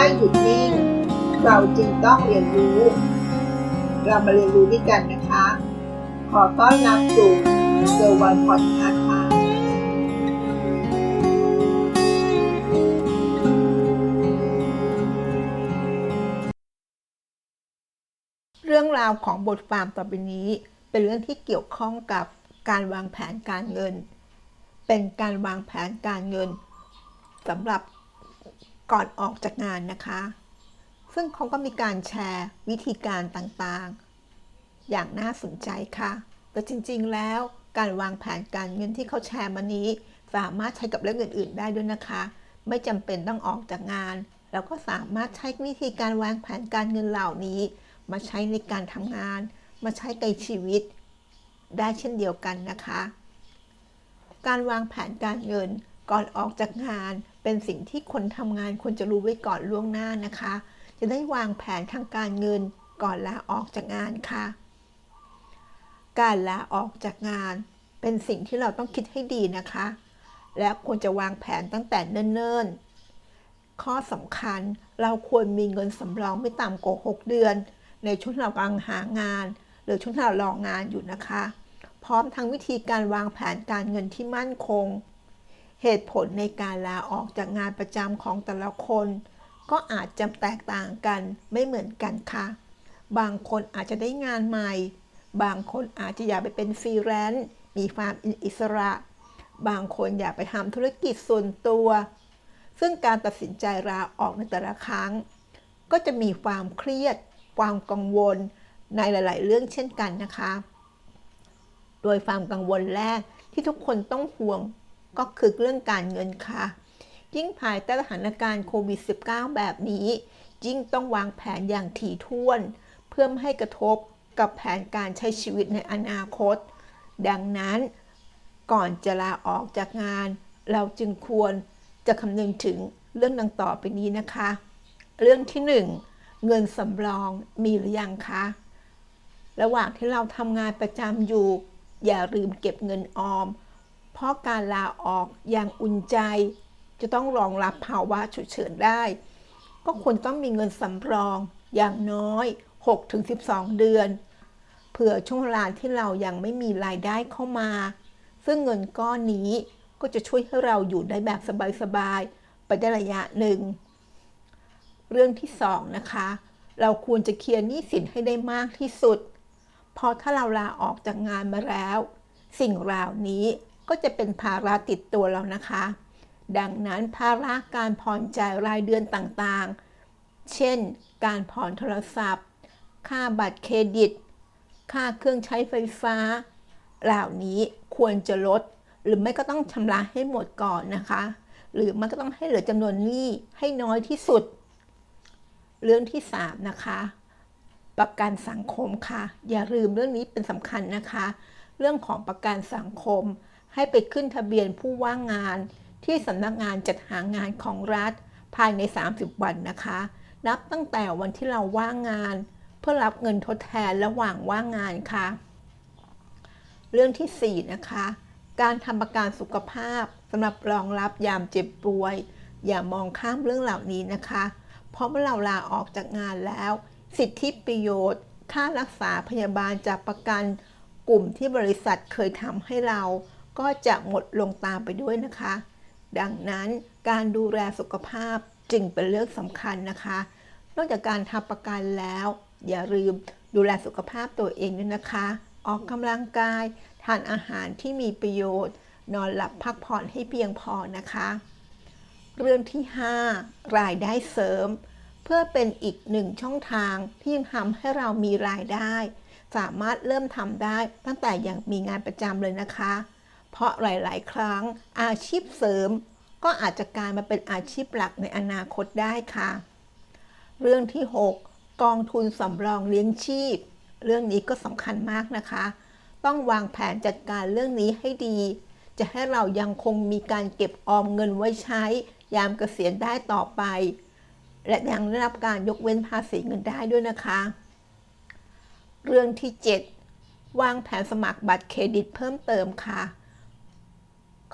ไม่หยุดนิ่ง เราจึงต้องเรียนรู้ เรามาเรียนรู้ด้วยกันนะคะ ขอต้อนรับสู่เซอร์วันพอดคาส์ค่ะเรื่องราวของบทความต่อไปนี้ เป็นเรื่องที่เกี่ยวข้องกับการวางแผนการเงิน เป็นการวางแผนการเงินสำหรับ ก่อนออกจากงานนะคะ ซึ่งเขาก็มีการแชร์วิธีการต่างๆ อย่างน่าสนใจค่ะ แต่จริงๆแล้วการวางแผนการเงินที่เขาแชร์มานี้ สามารถใช้กับเรื่องอื่น ๆ ได้ด้วยนะคะ ไม่จำเป็นต้องออกจากงาน เราก็สามารถใช้วิธีการวางแผนการเงินเหล่านี้ มาใช้ในการทำงาน มาใช้ในชีวิต ได้เช่นเดียวกันนะคะ การวางแผนการเงิน ก่อนออกจากงาน เป็นสิ่งที่คนทำงานควรจะรู้ไว้ก่อนล่วงหน้านะคะ จะได้วางแผนทางการเงินก่อนลาออกจากงานค่ะ การลาออกจากงาน เป็นสิ่งที่เราต้องคิดให้ดีนะคะ และควรจะวางแผนตั้งแต่เนิ่นๆ ข้อสำคัญเราควรมีเงินสำรองไม่ต่ำกว่า6เดือน ในช่วงเรากำลังหางาน หรือช่วงเรารองานอยู่นะคะ พร้อมทั้งวิธีการวางแผนการเงินที่มั่นคง เหตุผลในการลาออกจากงานประจำของแต่ละคน ก็อาจจะแตกต่างกันไม่เหมือนกันค่ะ บางคนอาจจะได้งานใหม่ บางคนอาจจะอยากไปเป็นฟรีแลนซ์มีความอิสระ บางคนอยากไปทำธุรกิจส่วนตัว ซึ่งการตัดสินใจลาออกในแต่ละครั้ง ก็จะมีความเครียด ความกังวลในหลาย ๆ เรื่องเช่นกันนะคะ โดยความกังวลแรกที่ทุกคนต้องห่วง ก็คือเรื่องการเงินค่ะ ยิ่งภายใต้สถานการณ์โควิด -19 แบบนี้ ยิ่งต้องวางแผนอย่างถี่ถ้วน เพื่อไม่ให้กระทบกับแผนการใช้ชีวิตในอนาคต ดังนั้นก่อนจะลาออกจากงาน เราจึงควรจะคำนึงถึงเรื่องดังต่อไปนี้นะคะ เรื่องที่ 1 เงินสำรองมีหรือยังคะ ระหว่างที่เราทำงานประจำอยู่ อย่าลืมเก็บเงินออม เพราะการลาออกอย่างอุ่นใจ จะต้องรองรับภาวะฉุกเฉินได้ ก็ควรต้องมีเงินสำรองอย่างน้อย 6-12 เดือน เผื่อช่วงเวลาที่เรายังไม่มีรายได้เข้ามา ซึ่งเงินก้อนนี้ก็จะช่วยให้เราอยู่ได้แบบสบายๆไปได้ระยะหนึ่ง เรื่องที่สองนะคะ เราควรจะเคลียร์หนี้สินให้ได้มากที่สุด เพราะถ้าเราลาออกจากงานมาแล้ว สิ่งเหล่านี้ ก็จะเป็นภาระติดตัวเรานะคะ ดังนั้นภาระการผ่อนจ่ายรายเดือนต่างๆ เช่น การผ่อนโทรศัพท์ ค่าบัตรเครดิต ค่าเครื่องใช้ไฟฟ้า เหล่านี้ควรจะลด หรือไม่ก็ต้องชำระให้หมดก่อนนะคะ หรือมันก็ต้องให้เหลือจำนวนหนี้ให้น้อยที่สุด เรื่องที่ 3 นะคะประกันสังคมค่ะ อย่าลืมเรื่องนี้เป็นสำคัญนะคะ เรื่องของประกันสังคม ให้ไปขึ้นทะเบียนผู้ว่างงาน ที่สำนักงานจัดหางานของรัฐ ภายใน 30 วันนะคะ นับตั้งแต่วันที่เราว่างงาน เพื่อรับเงินทดแทนระหว่างว่างงานค่ะ เรื่องที่ 4 นะคะ การทำประกันสุขภาพสำหรับรองรับยามเจ็บป่วย อย่ามองข้ามเรื่องเหล่านี้นะคะ เพราะเมื่อเราลาออกจากงานแล้ว สิทธิประโยชน์ ค่ารักษาพยาบาลจากประกันกลุ่มที่บริษัทเคยทำให้เรา ก็จะหมดลงตามไปด้วยนะคะ ดังนั้นการดูแลสุขภาพจึงเป็นเรื่องสำคัญนะคะ นอกจากการทำประกันแล้ว อย่าลืมดูแลสุขภาพตัวเองด้วยนะคะ ออกกำลังกาย ทานอาหารที่มีประโยชน์ นอนหลับพักผ่อนให้เพียงพอนะคะ เรื่องที่ 5 รายได้เสริม เพื่อเป็นอีกหนึ่งช่องทางที่ยังทำให้เรามีรายได้ สามารถเริ่มทำได้ตั้งแต่ยังมีงานประจำเลยนะคะ เพราะหลาย ๆ ครั้งอาชีพเสริม ก็อาจจะกลายมาเป็นอาชีพหลักในอนาคตได้ค่ะ เรื่องที่ 6 กองทุนสำรองเลี้ยงชีพ เรื่องนี้ก็สำคัญมากนะคะ ต้องวางแผนจัดการเรื่องนี้ให้ดี จะให้เรายังคงมีการเก็บออมเงินไว้ใช้ ยามเกษียณได้ต่อไป และยังได้รับการยกเว้นภาษีเงินได้ด้วยนะคะ เรื่องที่ 7 วางแผนสมัครบัตรเครดิตเพิ่มเติมค่ะ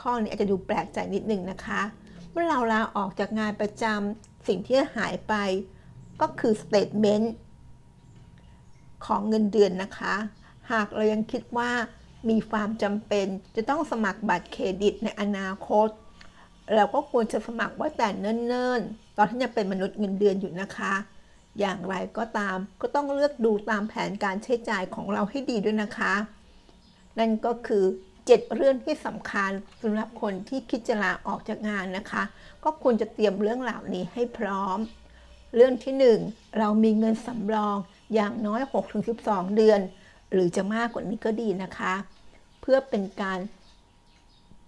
ข้อนี้อาจจะดูแปลกใจนิดหนึ่งนะคะ เมื่อเราลาออกจากงานประจำสิ่งที่หายไป ก็คือสเต t เมนต์ของเงินเดือนนะคะ หากเรายังคิดว่ามีความจำเป็นจะต้องสมัครบัตรเครดิตในอนาคต เราก็ควรจะสมัครไว้แต่เนิ่นๆ ตอนที่ยังเป็นมนุษย์เงินเดือนอยู่นะคะ อย่างไรก็ตามก็ต้องเลือกดูตามแผนการใช้จ่ายของเราให้ดีด้วยนะคะ นั่นก็คือ 7 เรื่องที่สำคัญสำหรับคนที่คิดจะลาออกจากงานนะคะ ก็ควรจะเตรียมเรื่องเหล่านี้ให้พร้อม เรื่องที่ 1 เรามีเงินสำรองอย่างน้อย 6-12 เดือน หรือจะมากกว่านี้ก็ดีนะคะ เพื่อเป็นการ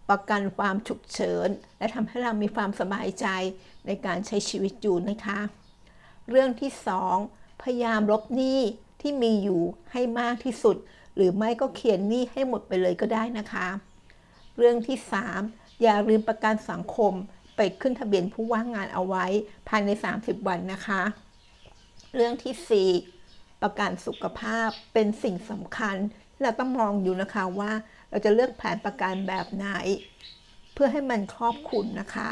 ประกันความฉุกเฉิน และทำให้เรามีความสบายใจในการใช้ชีวิตอยู่นะคะ เรื่องที่ 2 พยายามลบหนี้ที่มีอยู่ให้มากที่สุด หรือไม่ก็เขียนหนี้ให้หมดไปเลยก็ได้นะคะ เรื่องที่ 3 อย่าลืมประกันสังคมไปขึ้นทะเบียนผู้ว่างงานเอาไว้ภายใน 30 วันนะคะ เรื่องที่ 4 ประกันสุขภาพเป็นสิ่งสำคัญ เราต้องมองอยู่นะคะว่าเราจะเลือกแผนประกันแบบไหน เพื่อให้มันครอบคลุมนะคะ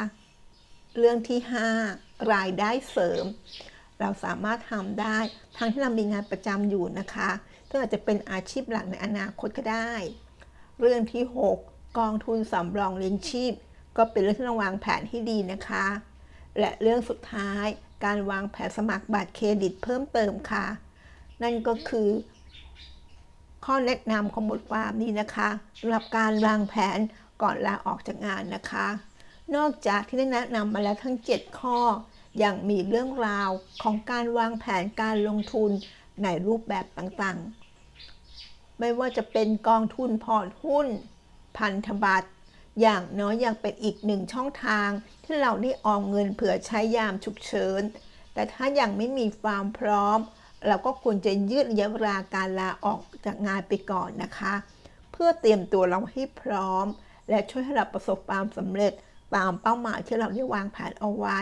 เรื่องที่ 5 รายได้เสริม เราสามารถทำได้ทั้งที่เรามีงานประจำอยู่นะคะ ซึ่งอาจจะเป็นอาชีพหลักในอนาคตก็ได้ เรื่องที่ 6 กองทุนสำรองเลี้ยงชีพ ก็เป็นเรื่องที่ต้องวางแผนให้ดีนะคะ และเรื่องสุดท้ายการวางแผนสมัครบัตรเครดิตเพิ่มเติมค่ะ นั่นก็คือ ข้อแนะนำของบทความนี้นะคะสำหรับการวางแผนก่อนลาออกจากงานนะคะ นอกจากที่ได้แนะนำมาแล้วทั้ง 7 ข้อ ยังมีเรื่องราวของการวางแผนการลงทุน ในรูปแบบต่างๆ ไม่ว่าจะเป็นกองทุนพอร์ตหุ้น พันธบัตร อย่างน้อยยังเป็นอีกหนึ่งช่องทางที่เราได้ออมเงินเผื่อใช้ยามฉุกเฉิน แต่ถ้ายังไม่มีความพร้อม เราก็ควรจะยืดระยะเวลาการลาออกจากงานไปก่อนนะคะ เพื่อเตรียมตัวเราให้พร้อม และช่วยให้เราประสบความสำเร็จตามเป้าหมายที่เราได้วางแผนเอาไว้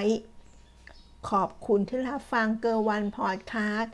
ขอบคุณที่รับฟังเกอร์วันพอดคาสต์